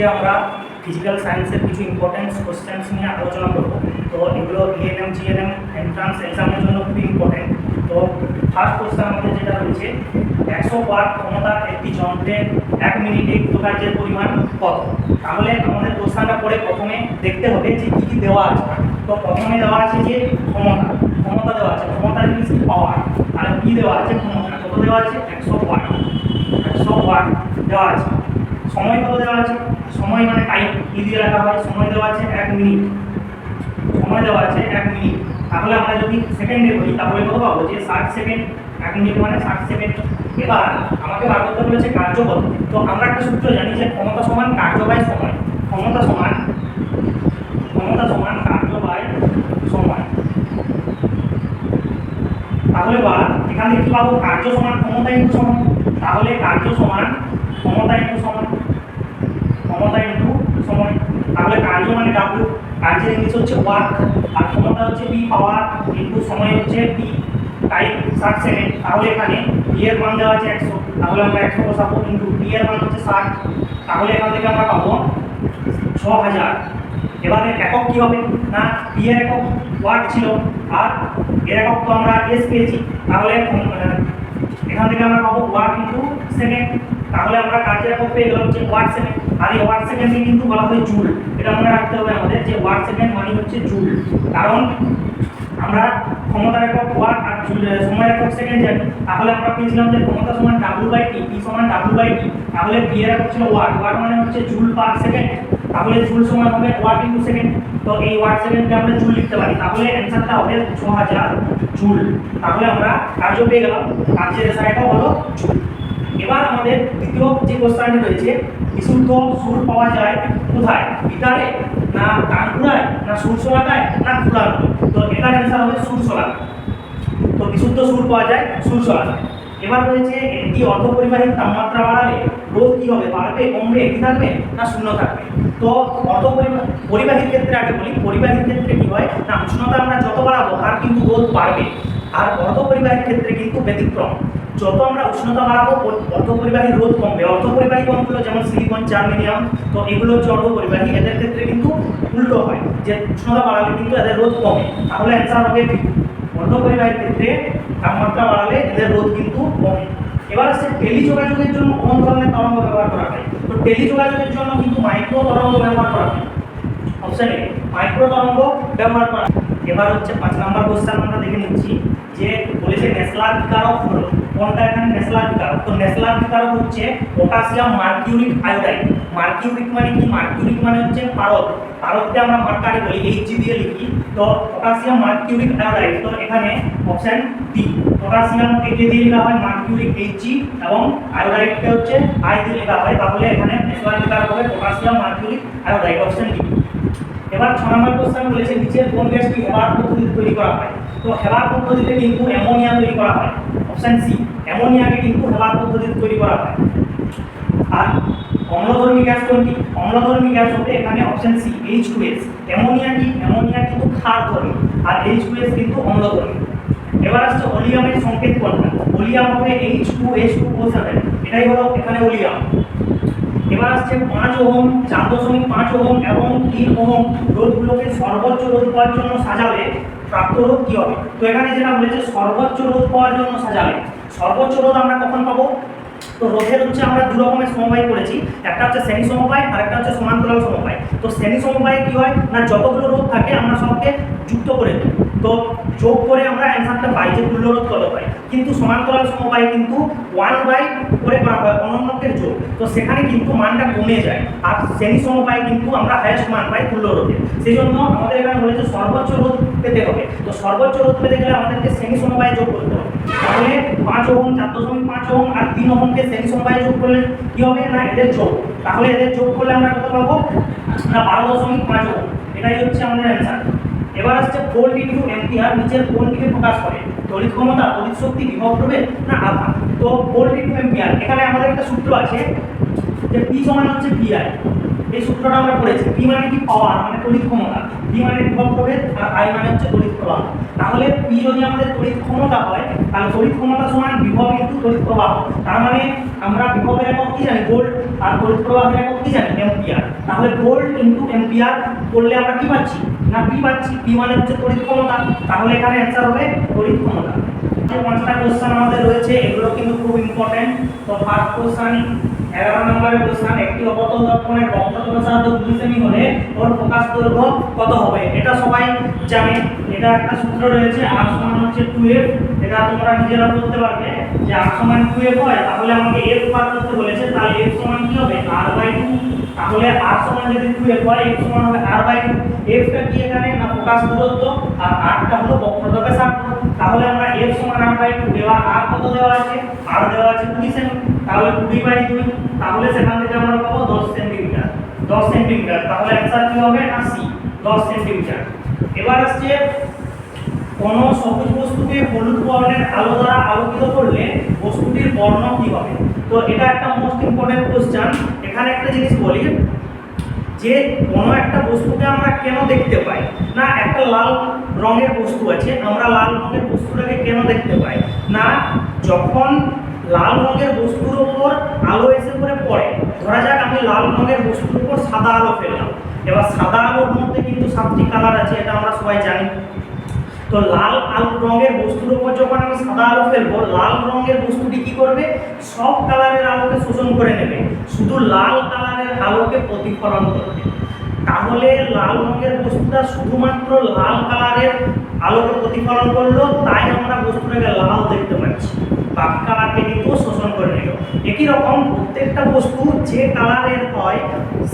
আজকে আমরা ফিজিক্যাল সায়েন্সের কিছু ইম্পর্টেন্স কোশ্চেন্স নিয়ে আলোচনা করব। তো এগুলো ইএনএম জিএনএম এন্ট্রান্স এক্সামের জন্য খুবই ইম্পর্টেন্ট তো ফার্স্ট কোশ্চেন আমাদের যেটা রয়েছে একশো ওয়াট ক্ষমতার একটি যন্ত্রে এক মিনিটে কৃতকার্যের পরিমাণ কত? তাহলে আমাদের কোশ্চেনটা পড়ে প্রথমে দেখতে হবে যে কী কী দেওয়া আছে। তো প্রথমে দেওয়া আছে যে ক্ষমতা। ক্ষমতা দেওয়া আছে। ক্ষমতার মিনস পাওয়ার আর কী দেওয়া আছে? ক্ষমতা। কত দেওয়া আছে? একশো ওয়াট একশো ওয়াট দেওয়া আছে। সময় কত দেওয়া আছে? সময় মানে টাইম কি দিয়ে রাখা হয়? সময় দেওয়া আছে এক মিনিট সময় দেওয়া আছে এক মিনিট তাহলে আমরা যদি সেকেন্ডে বলি, তাহলে কত পাবো? যে ষাট সেকেন্ড এক মিনিট মানে ষাট সেকেন্ড এবার আমাকে বার করতে বলেছে কার্য কত তো আমরা একটা সূত্র জানি যে ক্ষমতা সমান কার্য বাই সময়। ক্ষমতা সমান ক্ষমতা সমান কার্য বাই সময়। তাহলে বা এখানে কি পাবো? কার্য সমান ক্ষমতা সময়। তাহলে কার্য সমান ক্ষমতা ইন্টু সময় ক্ষমতা ইন্টু সময় তাহলে কার্য মানে ডাব্লিউ কার্যের ইংলিশ হচ্ছে ওয়ার্ক আর ক্ষমতা হচ্ছে পি পাওয়ার ইন্টু সময় হচ্ছে পি টাইম ষাট সেকেন্ড তাহলে এখানে পি এর মান দেওয়া আছে একশো। তাহলে আমরা একশো বসাবো ইন্টু পি এর মান হচ্ছে ষাট। তাহলে এখান থেকে আমরা পাবো ছ হাজার। এবারে একক কী হবে? না পি এর একক ওয়াট ছিল, আর এর একক তো আমরা এস পেয়েছি। তাহলে এখান থেকে আমরা পাবো ওয়াট ইন্টু সেকেন্ড তাহলে আমরা কার্যের একক পেয়ে গেলাম? যে ওয়াট সেকেন্ড আর এই ওয়াট সেকেন্ডকে কিন্তু বলা হয় জুল। এটা মনে রাখতে হবে আমাদের যে ওয়াট সেকেন্ড মানে হচ্ছে জুল। কারণ আমরা ক্ষমতার একক ওয়াট আর জুল সময়ের একক সেকেন্ড জানি। তাহলে আমরা পেয়েছিলাম যে ক্ষমতা সমান ডাব্লিউ বাই টি পি সমান ডাব্লিউ বাই টি তাহলে পি এর ছিল ওয়াট ওয়াট মানে হচ্ছে জুল পার সেকেন্ড তাহলে জুল সমান হবে ওয়াট ইন্টু সেকেন্ড তো এই ওয়াট সেকেন্ডকে আমরা জুল লিখতে পারি। তাহলে অ্যান্সারটা হবে ছ হাজার জুল। তাহলে আমরা কার্য পেয়ে গেলাম। কার্যের রেসায়টা হলো জুল। এবার আমাদের দ্বিতীয় যে কোশ্চেনটি রয়েছে বিশুদ্ধ সুর পাওয়া যায় কোথায়? গিটারে না কানপুরায় না সুর শোলাকায় না ফুলানো তো এটার অ্যান্সার হবে সুর শোলাকা তো বিশুদ্ধ সুর পাওয়া যায় সুর শোলাকায় এবার রয়েছে একটি অর্ধপরিবাহী তাপমাত্রা বাড়ালে রোধ কী হবে? বাড়বে, কমবে একই থাকবে? না শূন্য থাকবে। তো অর্ধপরিবাহী পরিবাহীর ক্ষেত্রে আগে বলি পরিবাহীর ক্ষেত্রে কী হয়? না, উষ্ণতা আমরা যত বাড়াবো তার কিন্তু রোধ বাড়বে। আর অর্ধপরিবাহীর ক্ষেত্রে কিন্তু ব্যতিক্রম। যত আমরা উষ্ণতা বাড়াবো, অর্ধপরিবাহী রোধ কমবে। অর্ধপরিবাহী কোনগুলো যেমন সিলিকন জার্মেনিয়াম তো এগুলো হচ্ছে অর্ধপরিবাহী। এদের ক্ষেত্রে কিন্তু উল্টো হয় যে উষ্ণতা বাড়ালে কিন্তু এদের রোধ কমে। তাহলে অ্যান্সার হবে। অর্ধপরিবাহীর ক্ষেত্রে তাপমাত্রা বাড়ালে এদের রোধ কিন্তু কমে। এবার আসছে টেলি যোগাযোগের জন্য কোন ধরনের তরঙ্গ ব্যবহার করা হয়? তো টেলি যোগাযোগের জন্য কিন্তু মাইক্রো তরঙ্গ ব্যবহার করা হয়। অপশন এ মাইক্রো তরঙ্গ ব্যবহার করা। এবার হচ্ছে পাঁচ নাম্বার কোশ্চেন আমরা দেখে নিচ্ছি, যে বলেছে নেসলার বিকারক হলো? কোনটা এখানে নেসলার বিকারক তো নেসলার বিকারক হচ্ছে পটাশিয়াম মার্কিউরিক আয়োডাইড মার্কিউরিক মানে কি? মার্কিউরিক মানে হচ্ছে পারদ। পারদকে আমরা মার্কারি বলি এইচ দিয়ে লিখি। তো পটাশিয়াম মার্কিউরিক আয়োডাইড তো এখানে অপশন ডি পটাশিয়াম একে দিয়ে লেখা হয় মার্কিউরিক এইচ এবং আয়োডাইডকে হচ্ছে আই দিয়ে লেখা হয়। তাহলে এখানে নেসলার বিকারক হবে potassium mercuric iodide option D এবার ছ নম্বর কোশ্চেন বলেছে, নিচের কোন গ্যাসটি হেবার পদ্ধতিতে তৈরি করা হয়? তো হেবার পদ্ধতিতে কিন্তু অ্যামোনিয়া তৈরি করা হয়। অপশন সি অ্যামোনিয়াকে কিন্তু হেবার পদ্ধতিতে তৈরি করা হয়। আর অম্লধর্মী গ্যাস কোনটি? অম্লধর্মী গ্যাস হবে এখানে option C H two S ammonia কি? অ্যামোনিয়া কিন্তু ক্ষার ধর্মী, আর এইচ টু এস কিন্তু অম্লধর্মী। এবার আসছে ওলিয়ামের সংকেত কোনটা? ওলিয়াম হবে H two S two O seven এটাই হলো এখানে ওলিয়াম এবার আসছে পাঁচ ওহম, চার দশমিক পাঁচ ওহম এবং তিন ওহম। রোধগুলোকে সর্বোচ্চ রোধ পাওয়ার জন্য সাজালে প্রাপ্ত রোধ কী হবে? তো এখানে যেটা বলেছে, সর্বোচ্চ রোধ পাওয়ার জন্য সাজালে। সর্বোচ্চ রোধ আমরা কখন পাবো? তো রোধের হচ্ছে আমরা দু রকমের সমবায় করেছি। একটা হচ্ছে শ্রেণি সমবায় আর একটা হচ্ছে সমান্তরাল সমবায়। তো শ্রেণি সমবায় কি হয়? না, যতগুলো রোধ থাকে, আমরা সবকে যুক্ত করে দিই তো যোগ করে আমরা অ্যান্সারটা পাই যে তুল্য রোধ কত পাই? কিন্তু সমান্তরাল সমবায় কিন্তু ওয়ান বাই করে করা হয় অনন্যকের যোগ। তো সেখানে কিন্তু মানটা কমে যায়। আর শ্রেণি সমবায় কিন্তু আমরা হায়েস্ট মান পাই তুল্য রোধে সেই জন্য আমাদের এখানে বলেছে সর্বোচ্চ রোধ পেতে হবে। তো সর্বোচ্চ রোধ পেতে গেলে আমাদেরকে শ্রেণি সমবায় যোগ করতে হবে। তাহলে পাঁচ ওহম, চার দশমিক পাঁচ ওহম আর তিন ওহমকে শ্রেণি সমবায় যোগ করলে কী হবে? না, এদের যোগ। তাহলে এদের যোগ করলে আমরা কত পাবো? না, বারো দশমিক পাঁচ ওহম। এটাই হচ্ছে আমাদের অ্যান্সার এবার আসছে ভোল্ট ইন্টু এম্পিয়ার নিচের কোনটিকে প্রকাশ করে। তড়িৎ ক্ষমতা, তড়িৎ শক্তি বিভব প্রভেদ না আধান তো ভোল্ট ইন্টু এম্পিয়ার এখানে আমাদের একটা সূত্র আছে যে পি সমান হচ্ছে পিআই এই সূত্রটা আমরা পড়েছি। পি মানে কি? পাওয়ার মানে তড়িৎ ক্ষমতা। পি মানে বিভব প্রভেদ আর আই মানে হচ্ছে তড়িৎ প্রবাহ। তাহলে পি যদি আমাদের তড়িৎ ক্ষমতা হয়, তাহলে তড়িৎ ক্ষমতা সমান বিভব ইনটু তড়িৎ প্রবাহ। তার মানে আমরা বিভবের একক কি জানি? ভোল্ট আর তড়িৎ প্রবাহের একক কি জানি? অ্যাম্পিয়ার তাহলে ভোল্ট ইনটু অ্যাম্পিয়ার করলে আমরা কি পাচ্ছি? না পি পাচ্ছি পি মানে হচ্ছে তড়িৎ ক্ষমতা। তাহলে এখানে অ্যান্সার হবে তড়িৎ ক্ষমতা। যে পাঁচটা কোশ্চেন আমাদের রয়েছে, এগুলো কিন্তু খুব ইম্পর্টেন্ট তো ফার্স্ট কোশ্চেন এগারো নম্বরের কোশ্চেন একটি অবতল দর্পণের বক্রতল সাহায্য হলে ওর প্রকাশ দৈর্ঘ্য কত হবে? এটা সবাই জানে। এটা একটা সূত্র রয়েছে আর সমান হচ্ছে টু এফ এটা তোমরা নিজেরা বলতে পারবে যে আর সমান টু এফ হয়, তাহলে আমাকে এফ বার করতে বলেছে, তাহলে এফ সমান কি হবে? আর বাই টু তাহলে আর সমান যদি টু এফ হয় এফ সমান হবে আর বাই টু এফটা কি এখানে? না প্রকাশ দূরত্ব আর আরটা হলো বক্রতলের সাহায্য তাহলে আমরা এফ সমান আর বাই টু দেওয়া আর কত দেওয়া আছে? আর দেওয়া আছে কুড়ি সেমি। তাহলে কুড়ি বাই দুই। তাহলে সেখান থেকে আমরা পাবো দশ সেন্টিমিটার। দশ সেন্টিমিটার, তাহলে অ্যান্সার কি হবে সি দশ সেন্টিমিটার। এবার আসছে কোনো সবুজ বস্তুকে হলুদ বর্ণের আলো দ্বারা আলোকিত করলে বস্তুটির বর্ণ কি হবে? তো এটা একটা মোস্ট ইম্পর্টেন্ট কোশ্চেন এখানে একটা জিনিস বলি, যে কোনো একটা বস্তুকে আমরা কেন দেখতে পাই? না, একটা লাল রঙের বস্তু আছে, আমরা লাল রঙের বস্তুটাকে কেন দেখতে পাই? না, যখন লাল রঙের বস্তুর ওপর আলো এসে করে পড়ে। ধরা যাক আমি লাল রঙের বস্তুর উপর সাদা আলো ফেললাম। এবার সাদা আলোর মধ্যে কিন্তু সাতটি কালার আছে, এটা আমরা সবাই জানি। তো লাল আলো রঙের বস্তুর উপর যখন আমি সাদা আলো ফেলব, লাল রঙের বস্তুটি কি করবে? সব কালারের আলোকে শোষণ করে নেবে। শুধু লাল কালারের আলোকে প্রতিফলন করবে। তাহলে লাল রঙের বস্তুটা শুধুমাত্র লাল কালারের আলোকে প্রতিফলন করল, তাই আমরা বস্তুটাকে লাল দেখতে পাচ্ছি। কালারকে কিন্তু শোষণ করে নিল। একই রকম প্রত্যেকটা বস্তু যে কালারের হয়,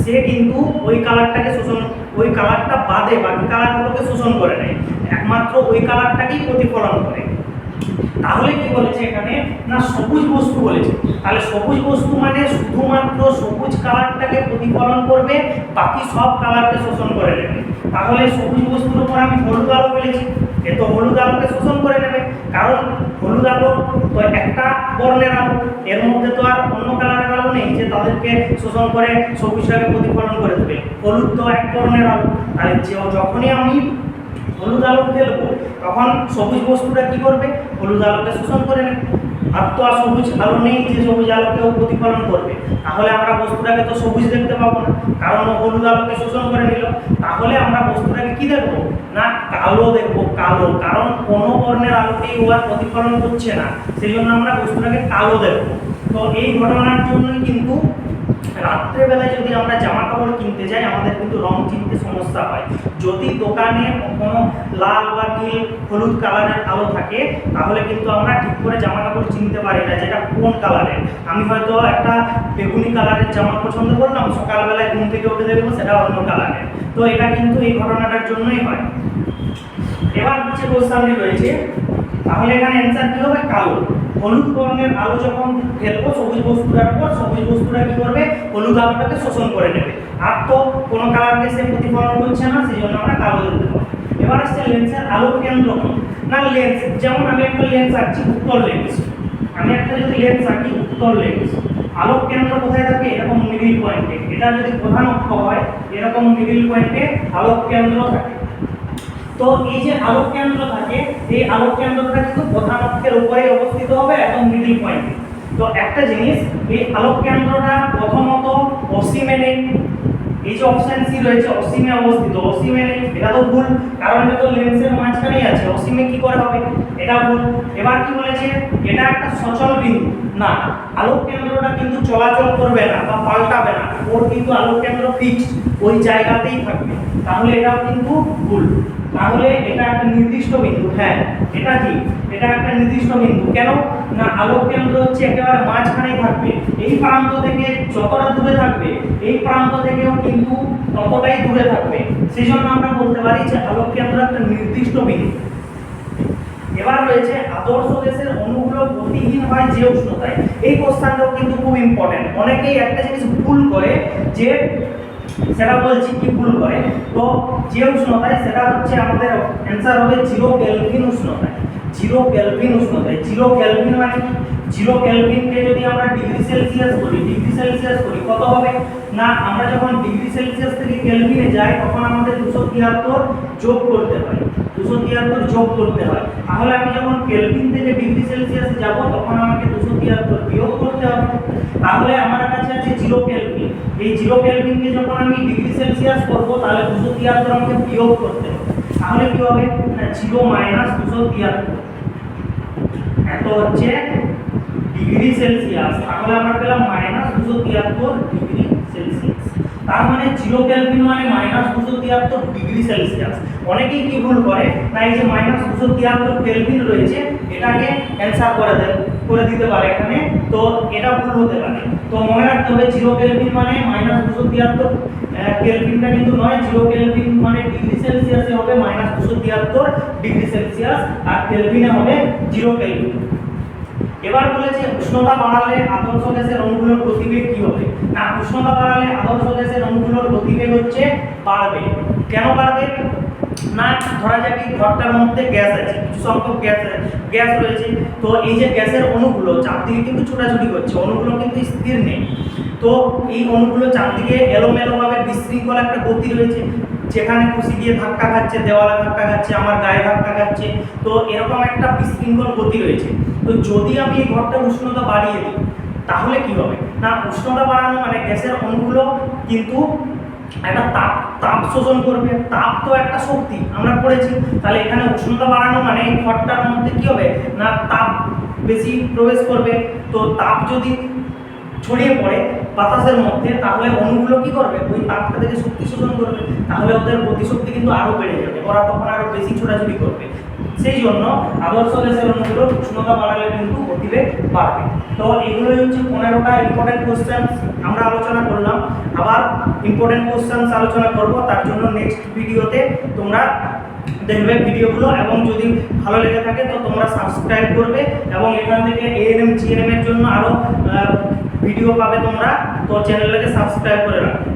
সে কিন্তু ওই কালারটাকে শোষণ, ওই কালারটা বাদে বাকি কালারগুলোকে শোষণ করে নেয়। একমাত্র ওই কালারটাকেই প্রতিফলন করে। তাহলে কি বলেছে এখানে? না, সবুজ বস্তু বলেছে। তাহলে সবুজ বস্তু মানে শুধুমাত্র সবুজ কালারটাকে প্রতিফলন করবে, বাকি সব কালারকে শোষণ করে নেবে। তাহলে সবুজ বস্তুর উপর আমি হলুদ আলো ফেলেছি। এ তো হলুদ আলোকে শোষণ করে নেবে। কারণ হলুদ আলো তো একটা বর্ণের আলো এর মধ্যে তো আর অন্য কালারের আলো নেই যে তাদেরকে শোষণ করে সবুজটাকে প্রতিফলন করে দেবে। হলুদ তো এক বর্ণের আলো তাহলে যখনই আমি হলুদ আলো ফেলব তখন সবুজ বস্তুটা কি করবে? হলুদ আলোকে শোষণ করে নেবে। আর তো আর সবুজ আলো নেই যে সবুজ আলোকেও প্রতিফলন করবে। তাহলে আমরা বস্তুটাকে তো সবুজ দেখতে পাবো না। কারণ হলুদ আলোকে শোষণ করে নিল। তাহলে আমরা বস্তুটাকে কি দেখব? না কালো দেখব, কালো। কারণ কোনো বর্ণের ও আর প্রতিফলন করছে না। সেই জন্য আমরা বস্তুটাকে কালো দেখব। তো এই ঘটনার জন্যই কিন্তু রাত্রেবেলায় যদি আমরা জামা কাপড় কিনতে যাই, আমাদের কিন্তু রং চিনতে সমস্যা হয়। যদি দোকানে কোনো লাল বা নীল, হলুদ কালারের আলো থাকে, তাহলে কিন্তু আমরা ঠিক করে জামা কাপড় চিনতে পারি না, যেটা কোন কালারের। আমি হয়তো একটা বেগুনি কালারের জামা পছন্দ করলাম, সকালবেলায় ঘুম থেকে উঠে দেখব সেটা অন্য কালারের। তো এটা কিন্তু এই ঘটনাটার জন্যই হয়। এবার হচ্ছে কোশ্চানটি রয়েছে। তাহলে এখানে অ্যান্সার কি হবে? কালো। হলুদ বর্ণের আলো যখন ফেলব, সবুজ বস্তুটার উপর সবুজ বস্তুটা কি করবে? হলুদ আলোটাকে শোষণ করে নেবে। আর তো কোনো কালারকে সে প্রতিফলন করছে না সেই জন্য আমরা কালো পাবো এবার আসছে লেন্সের আলো কেন্দ্র কোন? না লেন্স যেমন আমি একটা লেন্স আঁকছি, উত্তর লেন্স আমি একটা যদি লেন্স আঁকি, উত্তর লেন্স আলোক কেন্দ্র কোথায় থাকে? এরকম মিডিল পয়েন্টে এটা যদি প্রধান অক্ষ হয়, এরকম মিডিল পয়েন্টে আলোক কেন্দ্র থাকে। তো এই যে আলোক কেন্দ্র থাকে, এই আলোক কেন্দ্রটা কিন্তু প্রধান অক্ষের উপরে অবস্থিত হবে, একদম মিডিল পয়েন্টে তো একটা জিনিস, এই আলোক কেন্দ্রটা প্রথমত অসীমে নেই এই যে অপশন সি রয়েছে, অসীমে অবস্থিত। অসীমে নেই, এটা তো ভুল, কারণ এটা তো লেন্সের মাঝখানেই আছে। অসীমে কি করে হবে? এটা ভুল। এবার কি বলেছে? এটা একটা সচল বিন্দু। না আলোক কেন্দ্রটা কিন্তু চলাচল করবে না বা পাল্টাবে না। ওর কিন্তু আলোক কেন্দ্র ফিক্সড ওই জায়গাতেই থাকবে। তাহলে এটাও কিন্তু ভুল। তাহলে এটা একটা নির্দিষ্ট বিন্দু হ্যাঁ এটা কি? এটা একটা নির্দিষ্ট বিন্দু। কেন? না আলোক কেন্দ্র হচ্ছে একেবারে মাঝখানেই থাকবে। এই প্রান্ত থেকে যতটা দূরে থাকবে, এই প্রান্ত থেকেও কিন্তু ততটাই দূরে থাকবে। সেই জন্য আমরা বলতে পারি যে আলোক কেন্দ্র একটা নির্দিষ্ট বিন্দু। এবার রয়েছে আদর্শ দেশের অণুগুলো গতিহীন হয় যে উষ্ণতায়। এই কোশ্চানটাও কিন্তু খুব ইম্পর্টেন্ট অনেকেই একটা জিনিস ভুল করে যে সেটা বলছি কি ভুল করে। তো যে উষ্ণতায় সেটা হচ্ছে আমাদের অ্যান্সার হবে জিরো কেলভিন উষ্ণতায়। জিরো কেলভিন উষ্ণতায়। জিরো কেলভিন মানে কি? জিরো কেলভিনকে যদি আমরা ডিগ্রি সেলসিয়াস করি ডিগ্রি সেলসিয়াস করি, কত হবে? না, আমরা যখন ডিগ্রি সেলসিয়াস থেকে কেলভিনে যাই, তখন আমাদের দুশো তিয়াত্তর যোগ করতে হয়। দুশো তিয়াত্তর যোগ করতে হয়। তাহলে আমি যখন কেলভিন থেকে ডিগ্রি সেলসিয়াসে যাব, তখন আমাকে দুশো তিয়াত্তর বিয়োগ করতে হবে। তাহলে আমার কাছে আছে জিরো কেলভিন। এই জিরো কেলভিনকে যখন আমি ডিগ্রি সেলসিয়াস করব, তাহলে দুশো তিয়াত্তর আমাকে বিয়োগ করতে হবে। তাহলে কি হবে? না, জিরো মাইনাস দুশো তিয়াত্তর। এত হচ্ছে ডিগ্রি সেলসিয়াস। তাহলে আমরা পেলাম মাইনাস দুশো তিয়াত্তর তার মানে জিরো কেলভিন মানে মাইনাস দুশো তিয়াত্তর ডিগ্রি সেলসিয়াস অনেকেই কি ভুল করে? না, এই যে মাইনাস দুশো তিয়াত্তর কেলভিন রয়েছে, এটাকে অ্যান্সার করে দেয় করে দিতে পারে এখানে। তো এটা ভুল হতে পারে। তো মনে রাখতে হবে জিরো কেলভিন মানে মাইনাস দুশো তিয়াত্তর কেলভিনটা কিন্তু নয় জিরো কেলভিন মানে ডিগ্রি সেলসিয়াসে হবে মাইনাস দুশো তিয়াত্তর ডিগ্রি সেলসিয়াস আর কেলভিনে হবে জিরো কেলভিন এবার বলেছে উষ্ণতা বাড়ালে আদর্শ গ্যাসের অণুগুলোর গতিবেগ কি হবে? না উষ্ণতা বাড়ালে আদর্শ গ্যাসের অণুগুলোর গতিবেগ হচ্ছে বাড়বে। কেন বাড়বে? না, ধরা যাক এই ঘরটার মধ্যে গ্যাস আছে, কিছু সংখ্যক গ্যাস গ্যাস রয়েছে। তো এই যে গ্যাসের অণুগুলো চারদিকে কিন্তু ছোটাছুটি করছে অণুগুলো কিন্তু স্থির নেই। তো এই অণুগুলো চারদিকে এলোমেলোভাবে বিশৃঙ্খল একটা গতি রয়েছে, যেখানে খুশি গিয়ে ধাক্কা খাচ্ছে, দেওয়ালে ধাক্কা খাচ্ছে, আমার গায়ে ধাক্কা খাচ্ছে। তো এরকম একটা বিশৃঙ্খল গতি রয়েছে। তো যদি আমি এই ঘরটার উষ্ণতা বাড়িয়ে দিই তাহলে কি হবে? না, উষ্ণতা বাড়ানো মানে গ্যাসের অণুগুলো কিন্তু একটা তাপ তাপ শোষণ করবে। তাপ তো একটা শক্তি, আমরা পড়েছি তাহলে এখানে উষ্ণতা বাড়ানো মানে এই ঘরটার মধ্যে কি হবে? না, তাপ বেশি প্রবেশ করবে। তো তাপ যদি ছড়িয়ে পড়ে বাতাসের মধ্যে, তাহলে অণুগুলো কি করবে? ওই তাপটা থেকে শক্তি শোষণ করবে। তাহলে ওদের গতিশক্তি কিন্তু আরও বেড়ে যাবে। ওরা তখন আরও বেশি ছোটাছুটি করবে। সেই জন্য আদর্শ গ্যাসের অণুগুলোর উষ্ণতা বাড়ালে কিন্তু গতিবেগ বাড়বে। তো এগুলোই হচ্ছে পনেরোটা ইম্পর্টেন্ট কোশ্চেন আমরা আলোচনা করলাম। আবার ইম্পর্টেন্ট কোশ্চেন আলোচনা করব, তার জন্য নেক্সট ভিডিওতে তোমরা দেখবে ভিডিওগুলো এবং যদি ভালো লেগে থাকে তো তোমরা সাবস্ক্রাইব করবে এবং এখান থেকে এএনএম জিএনএম এর জন্য আরও ভিডিও পাবে তোমরা। তো চ্যানেলটাকে সাবস্ক্রাইব করে রাখবে